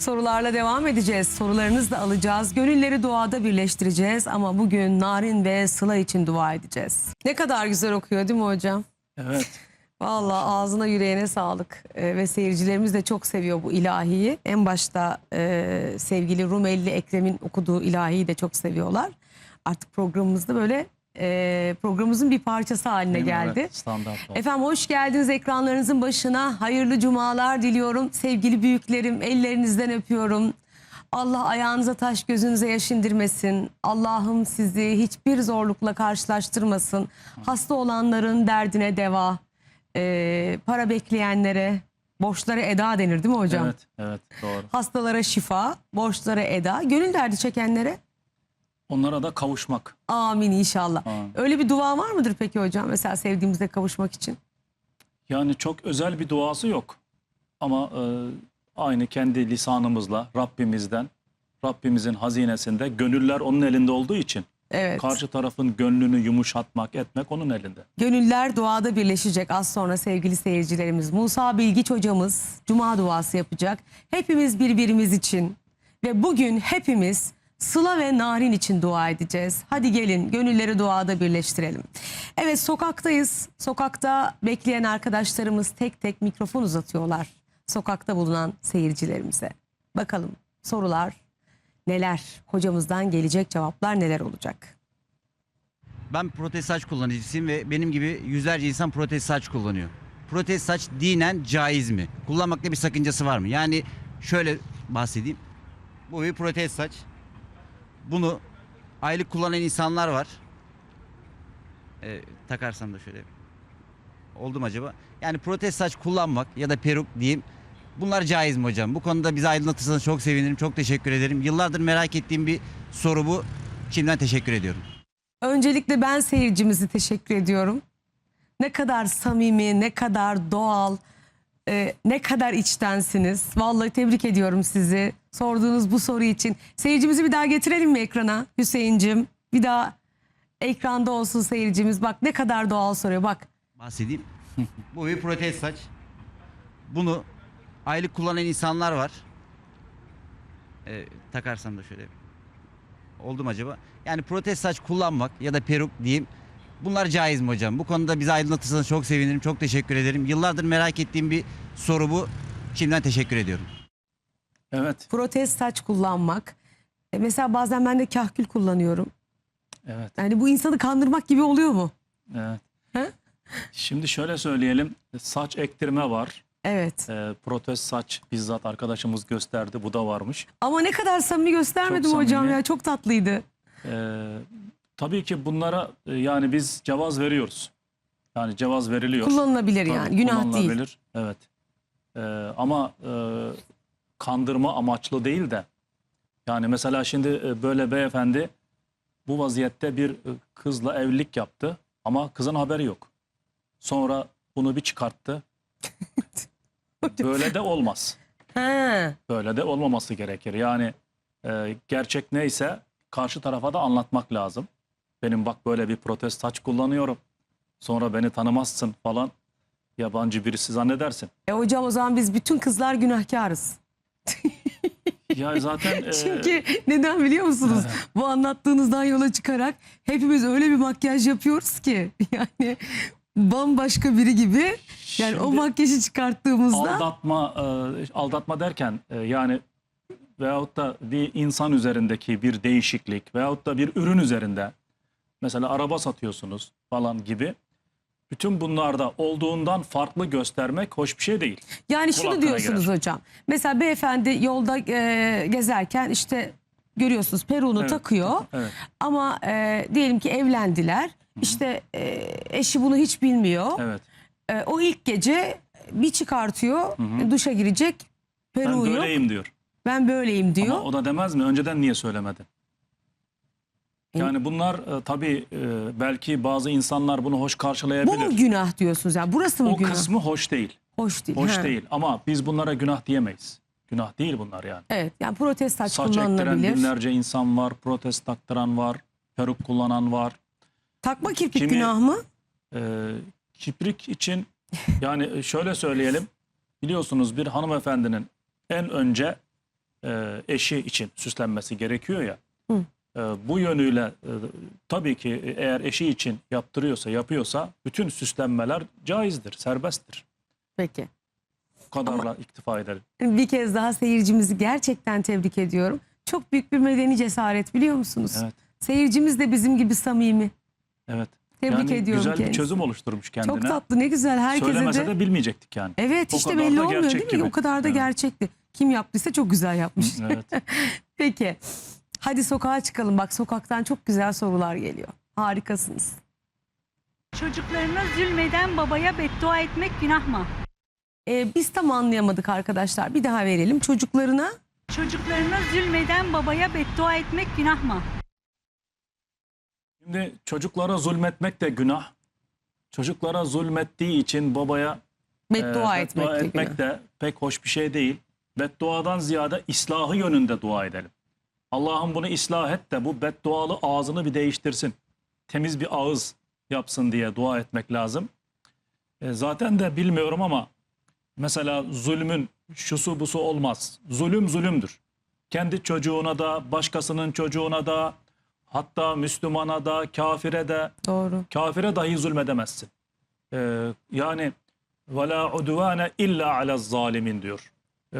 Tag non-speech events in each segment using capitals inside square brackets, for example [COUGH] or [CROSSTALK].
Sorularla devam edeceğiz. Sorularınızı da alacağız. Gönülleri duada birleştireceğiz ama bugün Narin ve Sıla için dua edeceğiz. Ne kadar güzel okuyor değil mi hocam? Evet. [LAUGHS] Vallahi ağzına yüreğine sağlık Ee, ve seyircilerimiz de çok seviyor bu ilahiyi. En başta e, sevgili Rumeli Ekrem'in okuduğu ilahiyi de çok seviyorlar. Artık programımızda böyle e, programımızın bir parçası haline mi? geldi. Evet, standart oldu. Efendim hoş geldiniz ekranlarınızın başına. Hayırlı cumalar diliyorum. Sevgili büyüklerim ellerinizden öpüyorum. Allah ayağınıza taş gözünüze yaş indirmesin. Allah'ım sizi hiçbir zorlukla karşılaştırmasın. Hasta olanların derdine deva. Ee, para bekleyenlere borçlara eda denir değil mi hocam? Evet, evet doğru. Hastalara şifa, borçlara eda. Gönül derdi çekenlere Onlara da kavuşmak. amin inşallah. Amin. Öyle bir dua var mıdır peki hocam? Mesela sevdiğimizle kavuşmak için. Yani çok özel bir duası yok. Ama e, aynı kendi lisanımızla Rabbimizden, Rabbimizin hazinesinde gönüller onun elinde olduğu için Evet. karşı tarafın gönlünü yumuşatmak, etmek onun elinde. Gönüller duada birleşecek az sonra sevgili seyircilerimiz. Musa Bilgiç hocamız cuma duası yapacak. Hepimiz birbirimiz için ve bugün hepimiz Sıla ve Narin için dua edeceğiz. Hadi gelin gönülleri duada birleştirelim. Evet sokaktayız. Sokakta bekleyen arkadaşlarımız tek tek mikrofon uzatıyorlar. Sokakta bulunan seyircilerimize. Bakalım sorular neler? Hocamızdan gelecek cevaplar neler olacak? Ben protez saç kullanıcısıyım ve benim gibi yüzlerce insan protez saç kullanıyor. Protez saç dinen caiz mi? Kullanmakta bir sakıncası var mı? Yani şöyle bahsedeyim. Bu bir protez saç. Bunu aylık kullanan insanlar var. Ee, takarsam da şöyle. Oldu mu acaba? Yani protez saç kullanmak ya da peruk diyeyim. Bunlar caiz mi hocam? Bu konuda bizi aydınlatırsanız çok sevinirim. Çok teşekkür ederim. Yıllardır merak ettiğim bir soru bu. Şimdiden teşekkür ediyorum. Öncelikle ben seyircimizi teşekkür ediyorum. Ne kadar samimi, ne kadar doğal, e, ne kadar içtensiniz. Vallahi tebrik ediyorum sizi sorduğunuz bu soru için. Seyircimizi bir daha getirelim mi ekrana Hüseyin'cim? Bir daha ekranda olsun seyircimiz. Bak ne kadar doğal soruyor bak. bahsedeyim. [LAUGHS] Bu bir protez saç. Bunu aylık kullanan insanlar var. Ee, takarsam da şöyle. Oldu mu acaba? Yani protez saç kullanmak ya da peruk diyeyim. Bunlar caiz mi hocam? Bu konuda bizi aydınlatırsanız çok sevinirim. Çok teşekkür ederim. Yıllardır merak ettiğim bir soru bu. Şimdiden teşekkür ediyorum. Evet, Protez saç kullanmak. E, mesela bazen ben de kahkül kullanıyorum. evet, Yani bu insanı kandırmak gibi oluyor mu? evet. He? Şimdi şöyle söyleyelim. Saç ektirme var. Evet. E, protez saç bizzat arkadaşımız gösterdi. Bu da varmış. Ama ne kadar samimi göstermedim Çok hocam samimi. ya çok tatlıydı. Ee, tabii ki bunlara e, yani biz cevaz veriyoruz. Yani cevaz veriliyor. Kullanılabilir Tabii, yani günah değil. kullanılabilir. Evet. Ee, ama e, kandırma amaçlı değil de yani mesela şimdi e, böyle beyefendi bu vaziyette bir e, kızla evlilik yaptı ama kızın haberi yok. Sonra bunu bir çıkarttı. [LAUGHS] böyle de olmaz. He. Böyle de olmaması gerekir. Yani e, gerçek neyse karşı tarafa da anlatmak lazım. Benim bak böyle bir protest saç kullanıyorum. Sonra beni tanımazsın falan. Yabancı birisi zannedersin. E hocam o zaman biz bütün kızlar günahkarız. Ya zaten [LAUGHS] e, Çünkü neden biliyor musunuz? Bu anlattığınızdan yola çıkarak hepimiz öyle bir makyaj yapıyoruz ki [LAUGHS] yani bambaşka biri gibi yani o şimdi makyajı çıkarttığımızda aldatma e, aldatma derken e, yani veyahut da bir insan üzerindeki bir değişiklik veyahut da bir ürün üzerinde mesela araba satıyorsunuz falan gibi bütün bunlarda olduğundan farklı göstermek hoş bir şey değil. yani şunu hakkına diyorsunuz girer. hocam. Mesela beyefendi yolda e, gezerken işte görüyorsunuz peruğunu Evet. takıyor. Evet. Ama e, diyelim ki evlendiler. İşte e, eşi bunu hiç bilmiyor. Evet. E, o ilk gece bir çıkartıyor. e, Duşa girecek. Ben Peruğu yok. böyleyim diyor. Ben böyleyim diyor. Ama o da demez mi? Önceden niye söylemedin? E- Yani bunlar e, tabii e, belki bazı insanlar bunu hoş Bu mu karşılayabilir. günah diyorsunuz yani? Burası mı O günah? kısmı hoş değil. Hoş değil. Hoş ha. değil ama biz bunlara günah diyemeyiz. Günah değil bunlar yani. Evet yani protest saç, Saç ektiren kullanılabilir. binlerce insan var, protest taktıran var, peruk kullanan var. Takma kirpik Kimi- günah mı? Ee, kiprik için yani şöyle söyleyelim. Biliyorsunuz bir hanımefendinin en önce e, eşi için süslenmesi gerekiyor ya. Hı. E, bu yönüyle e, tabii ki eğer eşi için yaptırıyorsa, yapıyorsa bütün süslenmeler caizdir, serbesttir. Peki. Bu kadarla iktifa edelim. Bir kez daha seyircimizi gerçekten tebrik ediyorum. Çok büyük bir medeni cesaret biliyor musunuz? Evet, Seyircimiz de bizim gibi samimi. evet. Tebrik yani ediyorum güzel bir kendisini. çözüm oluşturmuş kendine. Çok tatlı ne güzel herkese Söylemese de. de bilmeyecektik yani. Evet O işte belli olmuyor değil mi? gibi. O kadar da Evet. gerçekti. Kim yaptıysa çok güzel yapmış. Evet. [LAUGHS] Peki. Hadi sokağa çıkalım. Bak sokaktan çok güzel sorular geliyor. Harikasınız. Çocuklarına zulmeden babaya beddua etmek günah mı? Ee, biz tam anlayamadık arkadaşlar. Bir daha verelim. Çocuklarına Çocuklarına zulmeden babaya beddua etmek günah mı? Şimdi çocuklara zulmetmek de günah. Çocuklara zulmettiği için babaya beddua e, etmek, beddua de etmek de pek hoş bir şey değil. Bedduadan ziyade islahı yönünde dua edelim. Allah'ım bunu ıslah et de bu beddualı ağzını bir değiştirsin. Temiz bir ağız yapsın diye dua etmek lazım. E, zaten de bilmiyorum ama mesela zulmün şusu busu olmaz. Zulüm zulümdür. Kendi çocuğuna da, başkasının çocuğuna da, hatta Müslümana da, kafire de, Doğru. kafire dahi zulmedemezsin. Ee, yani وَلَا عُدُوَانَ illa عَلَى zalimin diyor. Ee,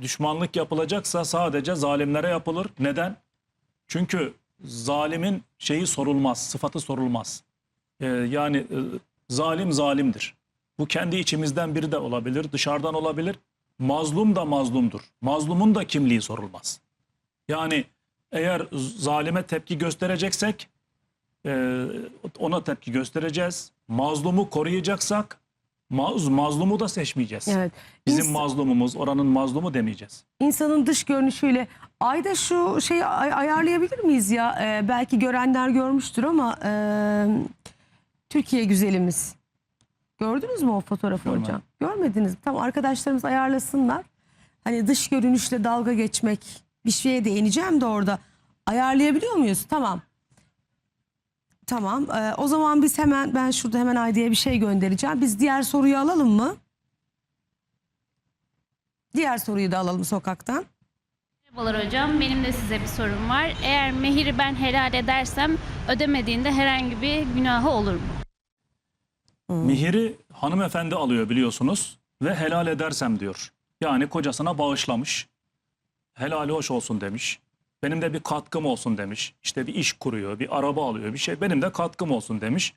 düşmanlık yapılacaksa sadece zalimlere yapılır. Neden? Çünkü zalimin şeyi sorulmaz, sıfatı sorulmaz. Ee, yani e, zalim zalimdir. Bu kendi içimizden biri de olabilir, dışarıdan olabilir. Mazlum da mazlumdur. Mazlumun da kimliği sorulmaz. Yani eğer zalime tepki göstereceksek ee, ona tepki göstereceğiz. Mazlumu koruyacaksak maz, mazlumu da seçmeyeceğiz. Evet. Bizim İns- mazlumumuz oranın mazlumu demeyeceğiz. insanın dış görünüşüyle ayda şu şeyi ay- ayarlayabilir miyiz ya? Ee, belki görenler görmüştür ama e, Türkiye güzelimiz. Gördünüz mü o fotoğrafı Görmedim. hocam? Görmediniz mi? Tamam arkadaşlarımız ayarlasınlar. Hani dış görünüşle dalga geçmek bir şeye değineceğim de orada. Ayarlayabiliyor muyuz? Tamam. Tamam. Ee, o zaman biz hemen ben şurada hemen Aydi'ye bir şey göndereceğim. Biz diğer soruyu alalım mı? Diğer soruyu da alalım sokaktan. Merhabalar hocam. Benim de size bir sorum var. Eğer mehiri ben helal edersem ödemediğinde herhangi bir günahı olur mu? Mihiri hanımefendi alıyor biliyorsunuz ve helal edersem diyor. Yani kocasına bağışlamış. Helali hoş olsun demiş. Benim de bir katkım olsun demiş. İşte bir iş kuruyor, bir araba alıyor, bir şey. Benim de katkım olsun demiş.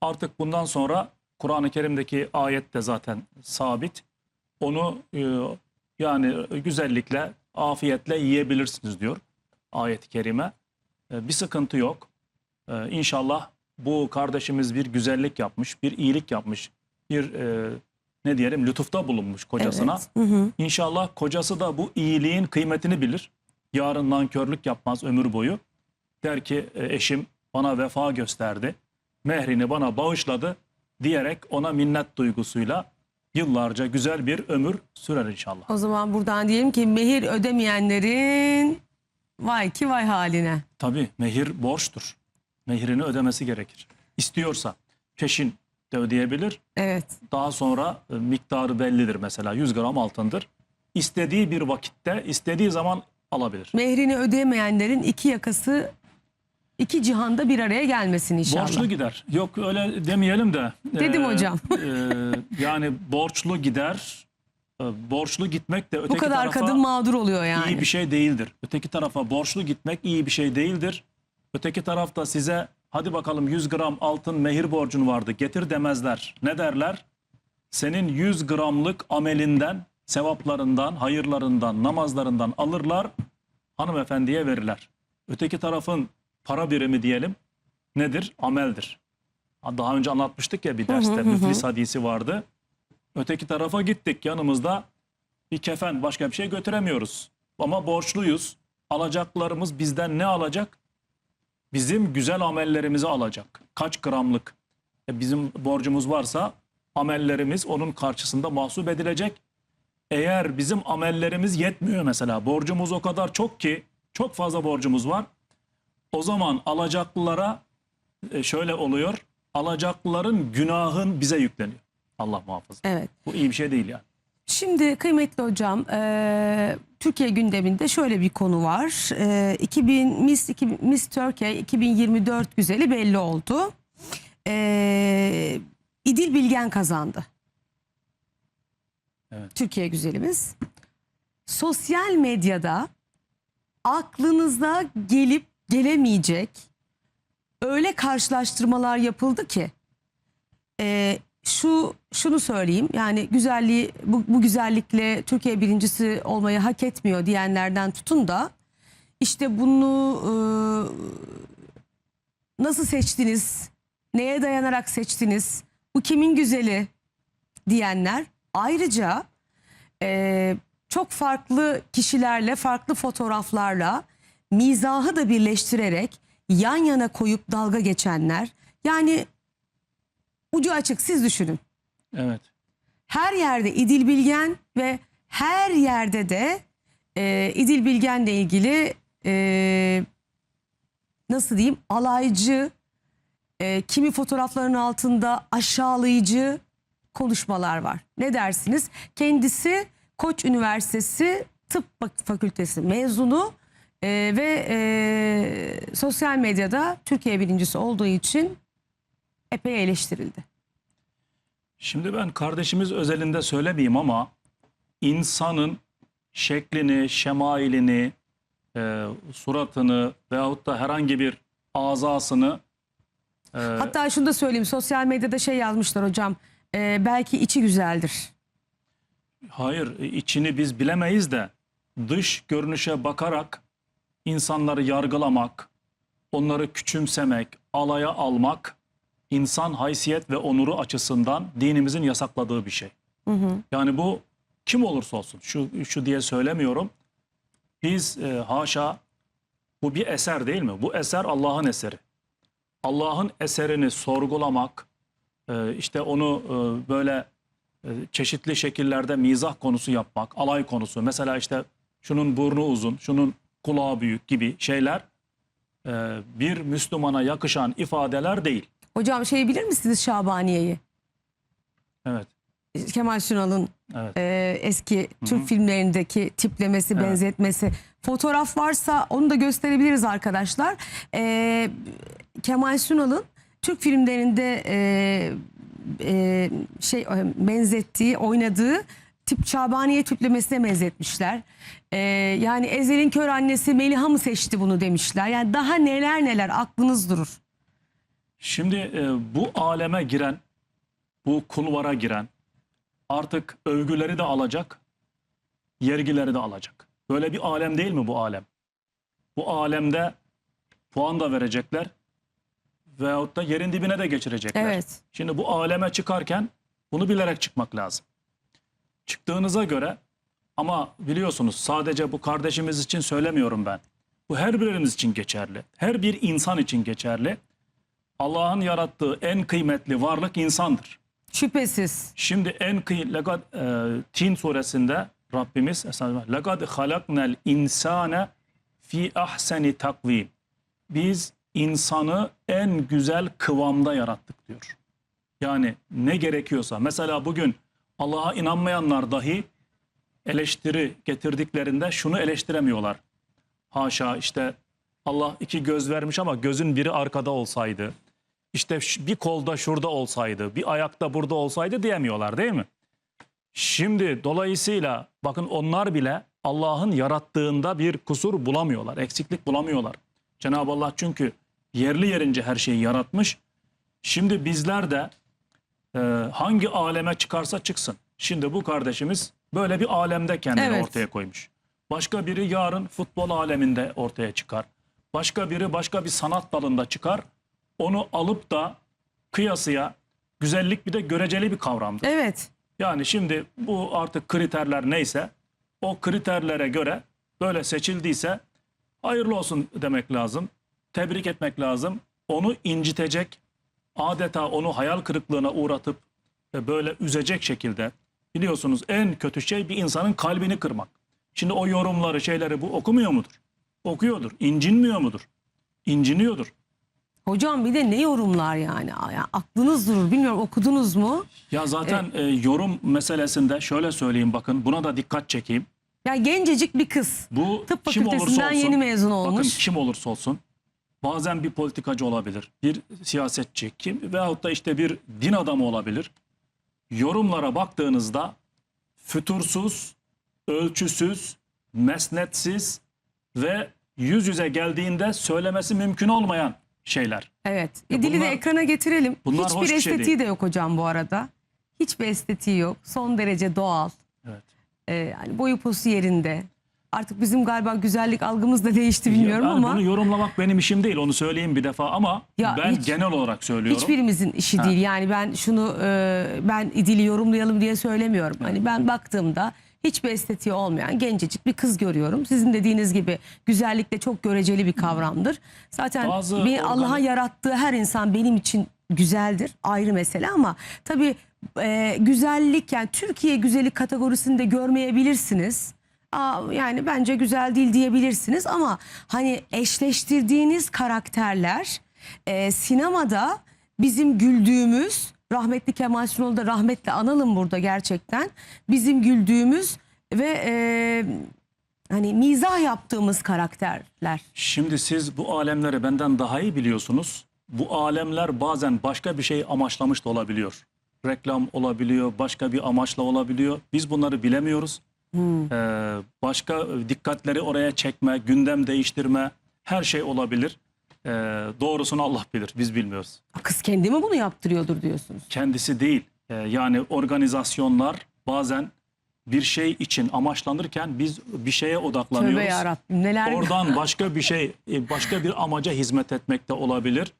Artık bundan sonra Kur'an-ı Kerim'deki ayet de zaten sabit. Onu e, yani güzellikle, afiyetle yiyebilirsiniz diyor ayet-i kerime. E, bir sıkıntı yok. E, inşallah bu kardeşimiz bir güzellik yapmış, bir iyilik yapmış, bir e, ne diyelim lütufta bulunmuş kocasına. Evet. Hı hı. İnşallah kocası da bu iyiliğin kıymetini bilir. Yarın nankörlük yapmaz ömür boyu. Der ki "E, eşim bana vefa gösterdi. Mehrini bana bağışladı diyerek ona minnet duygusuyla yıllarca güzel bir ömür sürer inşallah. O zaman buradan diyelim ki mehir ödemeyenlerin vay ki vay haline. Tabii mehir borçtur. Mehirini ödemesi gerekir. İstiyorsa peşin de ödeyebilir. Evet. Daha sonra e, miktarı bellidir mesela 100 gram altındır. İstediği bir vakitte, istediği zaman alabilir. Mehrini ödeyemeyenlerin iki yakası iki cihanda bir araya gelmesin inşallah. Borçlu gider. Yok öyle demeyelim de. Dedim hocam. e, yani borçlu gider. E, borçlu gitmek de öteki Bu kadar tarafa kadın mağdur oluyor yani. iyi bir şey değildir. Öteki tarafa borçlu gitmek iyi bir şey değildir. Öteki tarafta size hadi bakalım 100 gram altın mehir borcun vardı getir demezler. Ne derler? Senin 100 gramlık amelinden, sevaplarından, hayırlarından, namazlarından alırlar, hanımefendiye verirler. Öteki tarafın para birimi diyelim nedir? Ameldir. Daha önce anlatmıştık ya bir derste müflis hadisi vardı. Öteki tarafa gittik yanımızda bir kefen başka bir şey götüremiyoruz. Ama borçluyuz. Alacaklarımız bizden ne alacak? Bizim güzel amellerimizi alacak. Kaç gramlık e, bizim borcumuz varsa amellerimiz onun karşısında mahsup edilecek. Eğer bizim amellerimiz yetmiyor mesela borcumuz o kadar çok ki çok fazla borcumuz var. O zaman alacaklılara e, şöyle oluyor. Alacaklıların günahın bize yükleniyor. Allah muhafaza. Evet. Bu iyi bir şey değil yani. Şimdi kıymetli hocam, e, Türkiye gündeminde şöyle bir konu var. E, 2000 Miss, 2000 Miss Türkiye 2024 güzeli belli oldu. E, İdil Bilgen kazandı. Türkiye güzelimiz. Sosyal medyada aklınıza gelip gelemeyecek öyle karşılaştırmalar yapıldı ki e, şu şunu söyleyeyim yani güzelliği bu, bu güzellikle Türkiye birincisi olmayı hak etmiyor diyenlerden tutun da işte bunu e, nasıl seçtiniz neye dayanarak seçtiniz bu kimin güzeli diyenler ayrıca e, çok farklı kişilerle farklı fotoğraflarla mizahı da birleştirerek yan yana koyup dalga geçenler yani ucu açık siz düşünün. Evet. Her yerde İdil Bilgen ve her yerde de e, İdil Bilgen'le ilgili e, nasıl diyeyim alaycı, e, kimi fotoğrafların altında aşağılayıcı konuşmalar var. Ne dersiniz? Kendisi Koç Üniversitesi Tıp Fakültesi mezunu e, ve e, sosyal medyada Türkiye birincisi olduğu için epey eleştirildi. Şimdi ben kardeşimiz özelinde söylemeyeyim ama insanın şeklini, şemailini, e, suratını veyahut da herhangi bir azasını e, Hatta şunu da söyleyeyim sosyal medyada şey yazmışlar hocam e, belki içi güzeldir. hayır içini biz bilemeyiz de dış görünüşe bakarak insanları yargılamak, onları küçümsemek, alaya almak insan haysiyet ve onuru açısından dinimizin yasakladığı bir şey. Yani bu kim olursa olsun şu şu diye söylemiyorum. Biz e, haşa bu bir eser değil mi? Bu eser Allah'ın eseri. Allah'ın eserini sorgulamak, e, işte onu e, böyle e, çeşitli şekillerde mizah konusu yapmak, alay konusu. Mesela işte şunun burnu uzun, şunun kulağı büyük gibi şeyler e, bir Müslümana yakışan ifadeler değil. Hocam şey bilir misiniz Şabaniye'yi? Evet, Kemal Sunal'ın evet. e, eski Türk filmlerindeki tiplemesi, Evet. benzetmesi. Fotoğraf varsa onu da gösterebiliriz arkadaşlar. E, Kemal Sunal'ın Türk filmlerinde e, e, şey e, benzettiği, oynadığı tip Şabaniye tiplemesine benzetmişler. E, yani Ezel'in kör annesi Meliha mı seçti bunu demişler. Yani daha neler neler aklınız durur. Şimdi e, bu aleme giren, bu kulvara giren artık övgüleri de alacak, yergileri de alacak. Böyle bir alem değil mi bu alem? Bu alemde puan da verecekler veyahut da yerin dibine de geçirecekler. Evet. Şimdi bu aleme çıkarken bunu bilerek çıkmak lazım. Çıktığınıza göre ama biliyorsunuz sadece bu kardeşimiz için söylemiyorum ben. Bu her birimiz için geçerli. Her bir insan için geçerli. Allah'ın yarattığı en kıymetli varlık insandır. Şüphesiz. Şimdi en kıy Legad e, Tin suresinde Rabbimiz. Legad halaknel insane fi ahseni takvim. Biz insanı en güzel kıvamda yarattık diyor. Yani ne gerekiyorsa. Mesela bugün Allah'a inanmayanlar dahi eleştiri getirdiklerinde şunu eleştiremiyorlar. Haşa işte Allah iki göz vermiş ama gözün biri arkada olsaydı. İşte bir kolda şurada olsaydı, bir ayakta burada olsaydı diyemiyorlar değil mi? Şimdi dolayısıyla bakın onlar bile Allah'ın yarattığında bir kusur bulamıyorlar, eksiklik bulamıyorlar. Cenab-ı Allah çünkü yerli yerince her şeyi yaratmış. Şimdi bizler de e, hangi aleme çıkarsa çıksın. Şimdi bu kardeşimiz böyle bir alemde kendini Evet. ortaya koymuş. Başka biri yarın futbol aleminde ortaya çıkar. Başka biri başka bir sanat dalında çıkar. Onu alıp da kıyasıya güzellik bir de göreceli bir kavramdır. Evet. Yani şimdi bu artık kriterler neyse o kriterlere göre böyle seçildiyse hayırlı olsun demek lazım. Tebrik etmek lazım. Onu incitecek, adeta onu hayal kırıklığına uğratıp ve böyle üzecek şekilde biliyorsunuz en kötü şey bir insanın kalbini kırmak. Şimdi o yorumları şeyleri bu okumuyor mudur? Okuyordur. İncinmiyor mudur? İnciniyordur. Hocam bir de ne yorumlar yani? Ya aklınız durur. Bilmiyorum okudunuz mu? Ya zaten e, yorum meselesinde şöyle söyleyeyim bakın buna da dikkat çekeyim. Ya gencecik bir kız. Bu Tıp kim olursa fakültesinden olsun, yeni mezun Bakın olmuş. kim olursa olsun bazen bir politikacı olabilir, bir siyasetçi kim veyahut da işte bir din adamı olabilir. Yorumlara baktığınızda fütursuz, ölçüsüz, mesnetsiz ve yüz yüze geldiğinde söylemesi mümkün olmayan şeyler. Evet. Ya E, dili de bunlar- ekrana getirelim. bunlar Hiçbir şey estetiği değil. de yok hocam bu arada. Hiçbir estetiği yok. Son derece doğal. Evet. Ee, yani boyu posu yerinde. Artık bizim galiba güzellik algımız da değişti bilmiyorum Yani ama bunu yorumlamak benim işim değil onu söyleyeyim bir defa ama Ya ben hiç- genel olarak söylüyorum. hiçbirimizin işi Ha. değil. Yani ben şunu e, ben dili yorumlayalım diye söylemiyorum. Hani ben baktığımda hiçbir estetiği olmayan gencecik bir kız görüyorum. Sizin dediğiniz gibi güzellik de çok göreceli bir kavramdır. Zaten Allah'a yarattığı her insan benim için güzeldir. Ayrı mesele ama tabii e, güzellik yani Türkiye güzeli kategorisinde görmeyebilirsiniz. Yani bence güzel değil diyebilirsiniz ama hani eşleştirdiğiniz karakterler e, sinemada bizim güldüğümüz rahmetli Kemal Sunal'ı da rahmetle analım burada gerçekten bizim güldüğümüz ve e, hani mizah yaptığımız karakterler. Şimdi siz bu alemleri benden daha iyi biliyorsunuz. Bu alemler bazen başka bir şey amaçlamış da olabiliyor. Reklam olabiliyor, başka bir amaçla olabiliyor. Biz bunları bilemiyoruz. Ee, başka dikkatleri oraya çekme, gündem değiştirme, her şey olabilir. Ee, doğrusunu Allah bilir, biz bilmiyoruz. Kız kendi mi bunu yaptırıyordur diyorsunuz? Kendisi değil. Ee, yani organizasyonlar bazen bir şey için amaçlanırken biz bir şeye odaklanıyoruz. Tövbe yarabbim neler Oradan [LAUGHS] başka bir şey, e, başka bir amaca hizmet etmek de olabilir.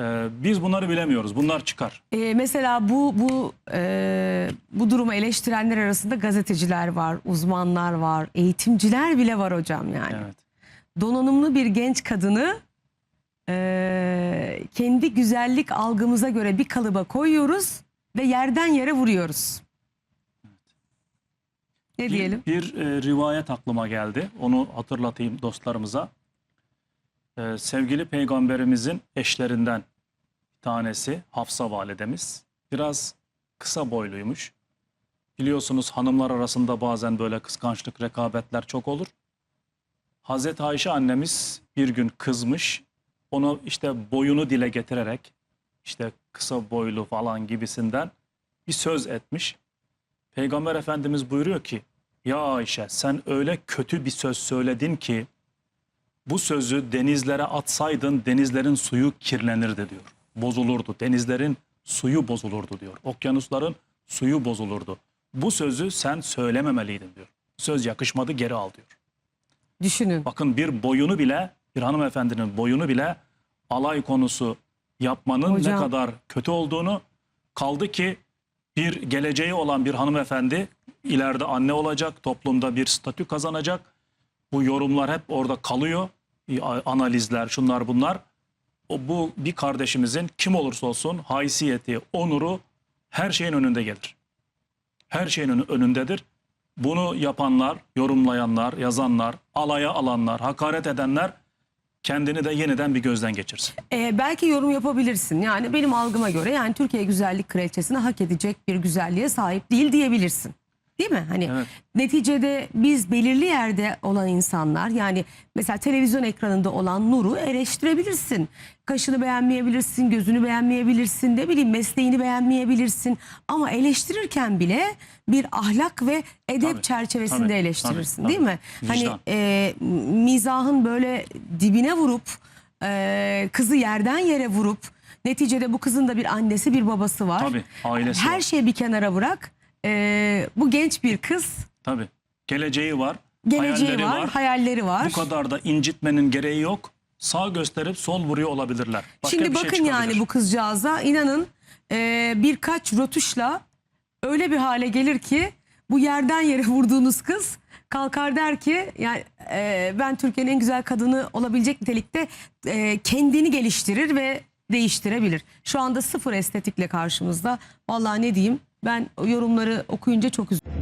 Ee, biz bunları bilemiyoruz. Bunlar çıkar. Ee, mesela bu bu e, bu durumu eleştirenler arasında gazeteciler var, uzmanlar var, eğitimciler bile var hocam yani. Evet. Donanımlı bir genç kadını e, kendi güzellik algımıza göre bir kalıba koyuyoruz ve yerden yere vuruyoruz. Ne Bir, diyelim? bir e, rivayet aklıma geldi. Onu hatırlatayım dostlarımıza. Ee, sevgili peygamberimizin eşlerinden bir tanesi Hafsa validemiz. Biraz kısa boyluymuş. Biliyorsunuz hanımlar arasında bazen böyle kıskançlık, rekabetler çok olur. Hazreti Ayşe annemiz bir gün kızmış. Onu işte boyunu dile getirerek işte kısa boylu falan gibisinden bir söz etmiş. Peygamber Efendimiz buyuruyor ki ya Ayşe sen öyle kötü bir söz söyledin ki bu sözü denizlere atsaydın denizlerin suyu kirlenirdi diyor. Bozulurdu. Denizlerin suyu bozulurdu diyor. Okyanusların suyu bozulurdu. Bu sözü sen söylememeliydin diyor. Söz yakışmadı geri al diyor. Düşünün. Bakın bir boyunu bile bir hanımefendinin boyunu bile alay konusu yapmanın Hocam. ne kadar kötü olduğunu kaldı ki bir geleceği olan bir hanımefendi ileride anne olacak, toplumda bir statü kazanacak. Bu yorumlar hep orada kalıyor. Analizler, şunlar bunlar. O bu bir kardeşimizin kim olursa olsun haysiyeti, onuru her şeyin önünde gelir. Her şeyin önü- önündedir. Bunu yapanlar, yorumlayanlar, yazanlar, alaya alanlar, hakaret edenler kendini de yeniden bir gözden geçirsin. Ee, belki yorum yapabilirsin. Yani benim algıma göre yani Türkiye güzellik kraliçesine hak edecek bir güzelliğe sahip değil diyebilirsin. Değil mi? Hani Evet. neticede biz belirli yerde olan insanlar yani mesela televizyon ekranında olan Nur'u eleştirebilirsin. Kaşını beğenmeyebilirsin, gözünü beğenmeyebilirsin, ne bileyim mesleğini beğenmeyebilirsin. Ama eleştirirken bile bir ahlak ve edep Tabii, çerçevesinde tabii, eleştirirsin tabii, değil mi? Hani e, mizahın böyle dibine vurup e, kızı yerden yere vurup neticede bu kızın da bir annesi bir babası var. Tabii, ailesi Her var. şeyi bir kenara bırak. E, bu genç bir kız Tabii. Geleceği var, geleceği hayalleri var, var. hayalleri var. Bu kadar da incitmenin gereği yok. Sağ gösterip sol vuruyor olabilirler. Başka Şimdi bir şey bakın çıkabilir. yani bu kızcağıza inanın e, birkaç rotuşla öyle bir hale gelir ki bu yerden yere [LAUGHS] vurduğunuz kız kalkar der ki yani e, ben Türkiye'nin en güzel kadını olabilecek nitelikte e, kendini geliştirir ve değiştirebilir. Şu anda sıfır estetikle karşımızda. Vallahi ne diyeyim ben yorumları okuyunca çok üzüldüm.